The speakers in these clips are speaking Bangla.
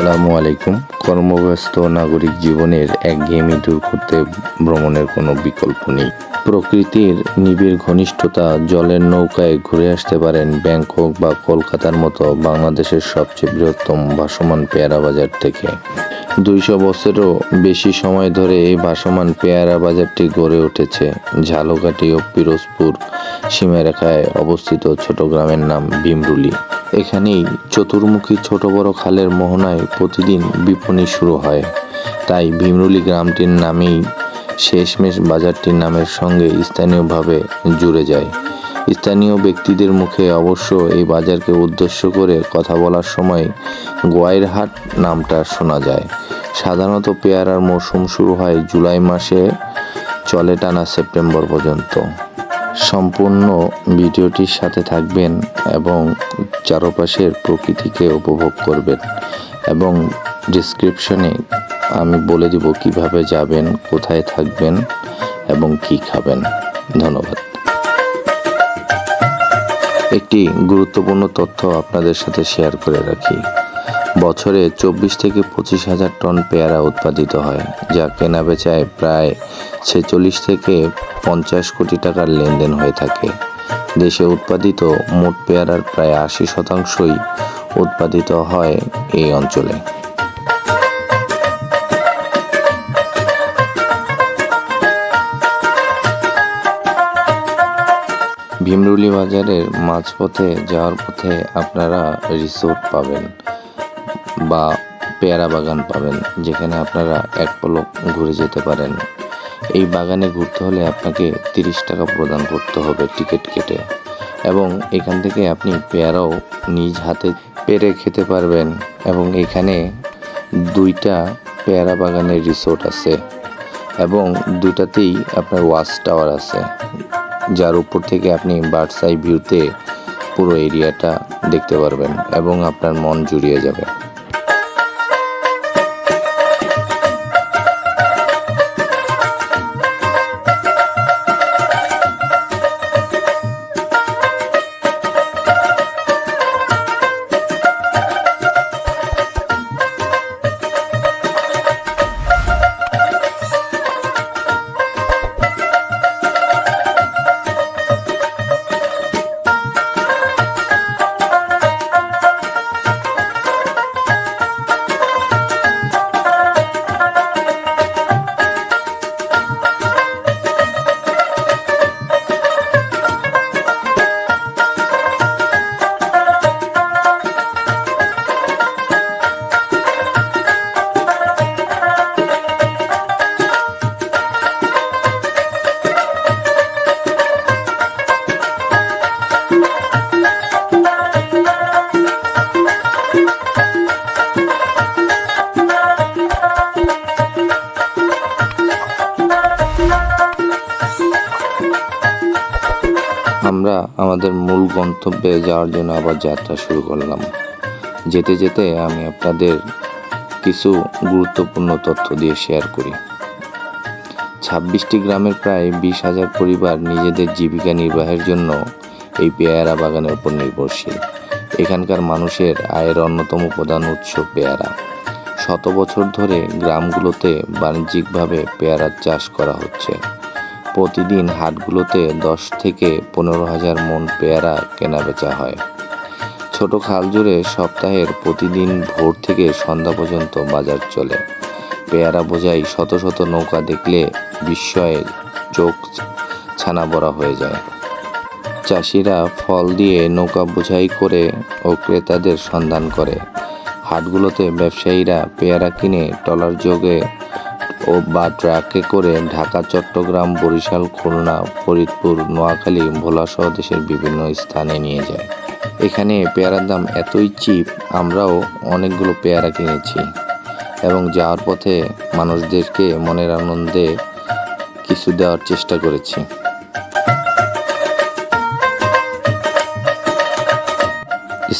আসসালামু আলাইকুম। কর্মব্যস্ত নাগরিক জীবনের একঘেয়েমি দূর করতে ভ্রমণের কোনো বিকল্প নেই। প্রকৃতির নিবিড় ঘনিষ্ঠতা জলের নৌকায় ঘুরে আসতে পারেন ব্যাংকক বা কলকাতার মতো বাংলাদেশের সবচেয়ে বৃহত্তম ভাসমান পেয়ারা বাজার থেকে। দুইশো বছরেরও বেশি সময় ধরে এই ভাসমান পেয়ারা বাজারটি গড়ে উঠেছে। ঝালকাঠি ও পিরোজপুর সীমারেখায় অবস্থিত ছোট গ্রামের নাম ভীমরুলি। এখানেই চতুর্মুখী ছোট বড় খালের মোহনায় প্রতিদিন বিপণী শুরু হয়। তাই ভীমরুলি গ্রামটির নামেই শেষমেশ বাজারটির নামের সঙ্গে স্থানীয়ভাবে জুড়ে যায়। স্থানীয় ব্যক্তিদের মুখে অবশ্য এই বাজারকে উদ্দেশ্য করে কথা বলার সময় গোয়াইর হাট নামটা শোনা যায়। সাধারণত পেয়ারার মৌসুম শুরু হয় জুলাই মাসে, চলে টানা সেপ্টেম্বর পর্যন্ত। সম্পূর্ণ ভিডিওটির সাথে থাকবেন এবং চারপাশের প্রকৃতিকে উপভোগ করবেন এবং ডিসক্রিপশনে আমি বলে দিব কীভাবে যাবেন, কোথায় থাকবেন এবং কি খাবেন। ধন্যবাদ। একটি গুরুত্বপূর্ণ তথ্য আপনাদের সাথে শেয়ার করে রাখি। বছরে চব্বিশ থেকে পঁচিশ হাজার টন পেয়ারা উৎপাদিত হয়, যা কেনা বেচায় প্রায় ছেচল্লিশ থেকে পঞ্চাশ কোটি টাকার লেনদেন হয়ে থাকে। দেশে উৎপাদিত মোট পেয়ারার প্রায় আশি শতাংশই উৎপাদিত হয় এই অঞ্চলে। ভীমরুলি বাজারের মাঝপথে যাওয়ার পথে আপনারা রিসোর্ট পাবেন বা পেয়ারা বাগান পাবেন, যেখানে আপনারা এক পলক ঘুরে যেতে পারেন। এই বাগানে ঘুরতে হলে আপনাকে তিরিশ টাকা প্রদান করতে হবে টিকিট কেটে। এবং এখান থেকে আপনি পেয়ারাও নিজ হাতে পেরে খেতে পারবেন। এবং এখানে দুইটা পেয়ারা বাগানের রিসোর্ট আছে। এবং দুটাতেই আপনার ওয়াচ টাওয়ার আছে। যার উপর থেকে আপনি বার্ডস ভিউতে পুরো এরিয়াটা দেখতে পারবেন এবং আপনার মন জুড়িয়ে যাবে। আমাদের মূল গন্তব্যে যাওয়ার জন্য আবার যাত্রা শুরু করলাম। যেতে যেতে আমি আপনাদের কিছু গুরুত্বপূর্ণ তথ্য দিয়ে শেয়ার করি। ছাব্বিশটি গ্রামের প্রায় বিশ হাজার পরিবার নিজেদের জীবিকা নির্বাহের জন্য এই পেয়ারা বাগানের উপর নির্ভরশীল। এখানকার মানুষের আয়ের অন্যতম প্রধান উৎস পেয়ারা। শত বছর ধরে গ্রামগুলোতে বাণিজ্যিকভাবে পেয়ারার চাষ করা হচ্ছে। প্রতিদিন হাটগুলোতে দশ থেকে পনেরো হাজার মন পেয়ারা কেনা বেচা হয়। ছোট খাল জুড়ে সপ্তাহের প্রতিদিন ভোর থেকে সন্ধ্যা পর্যন্ত বাজার চলে। পেয়ারা বোঝাই শত শত নৌকা দেখলে বিস্ময়ে চোখ ছানা বড়া হয়ে যায়। চাষিরা ফল দিয়ে নৌকা বোঝাই করে ও ক্রেতাদের সন্ধান করে। হাটগুলোতে ব্যবসায়ীরা পেয়ারা কিনে টলার যোগে ও বা ট্রাকে করে ঢাকা, চট্টগ্রাম, বরিশাল, খুলনা, ফরিদপুর, নোয়াখালী, ভোলাসহ দেশের বিভিন্ন স্থানে নিয়ে যায়। এখানে পেয়ারার দাম এতই চিপ, আমরাও অনেকগুলো পেয়ারা কিনেছি এবং যাওয়ার পথে মানুষদেরকে মনের আনন্দে কিছু দেওয়ার চেষ্টা করেছি।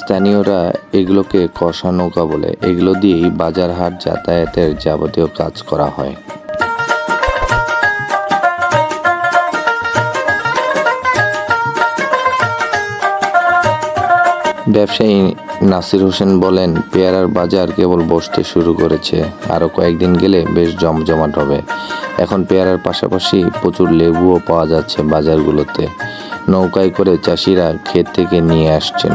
স্থানীয়রা এগুলোকে কষা নৌকা বলে। এগুলো দিয়েই বাজার হাট যাতায়াতের যাবতীয় কাজ করা হয়। ব্যবসায়ী নাসির হোসেন বলেন, পেয়ারার বাজার কেবল বসতে শুরু করেছে। আরও কয়েকদিন গেলে বেশ জমজমাট হবে। এখন পেয়ারার পাশাপাশি প্রচুর লেবুও পাওয়া যাচ্ছে বাজারগুলোতে। নৌকায় করে চাষিরা ক্ষেত থেকে নিয়ে আসছেন।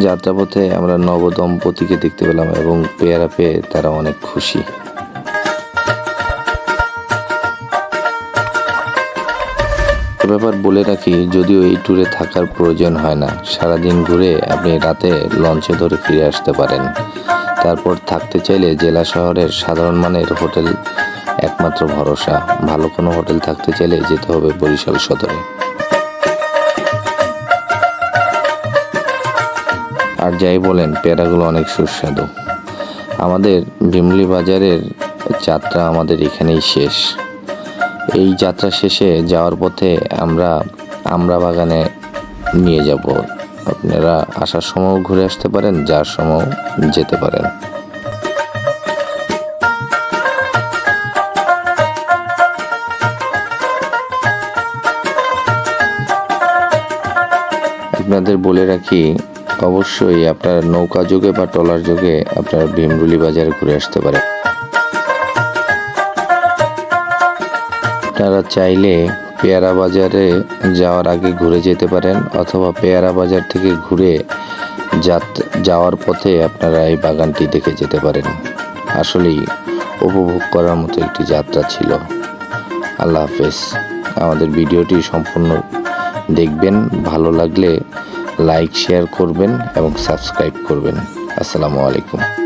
যাত্রাপথে আমরা নবদম্পতিকে দেখতে পেলাম এবং পেয়ারা পেয়ে তারা অনেক খুশি। ব্যাপার বলে রাখি, যদিও এই ট্যুরে থাকার প্রয়োজন হয় না। সারাদিন ঘুরে আপনি রাতে লঞ্চে ধরে ফিরে আসতে পারেন। তারপর থাকতে চাইলে জেলা শহরের সাধারণ মানের হোটেল একমাত্র ভরসা। ভালো কোনো হোটেল থাকতে চাইলে যেতে হবে বরিশাল সদরে। আর যাই বলেন, পেয়ারাগুলো অনেক সুস্বাদু। আমাদের বিমলি বাজারের যাত্রা আমাদের এখানেই শেষ। এই যাত্রা শেষে যাওয়ার পথে আমরা আমরা বাগানে নিয়ে যাব। আপনারা আসার সময়ও ঘুরে আসতে পারেন যার সময়ও যেতে পারেন। আপনাদের বলে রাখি অবশ্যই আপনার নৌকা যোগে বা ট্রলার যোগে আপনার ভীমরুলি বাজারে ঘুরে আসতে পারেন আপনারা চাইলে পেয়ারা বাজারে যাওয়ার আগে ঘুরে যেতে পারেন অথবা পেয়ারা বাজার থেকে ঘুরে যাওয়ার পথে আপনারা এই বাগানটি দেখে যেতে পারেন। আসলেই উপভোগ করার মতো একটি যাত্রা ছিল। আল্লাহ হাফেজ। আমাদের ভিডিওটি সম্পূর্ণ দেখবেন। ভালো লাগলে লাইক শেয়ার করবেন এবং সাবস্ক্রাইব করবেন। আসসালামু আলাইকুম।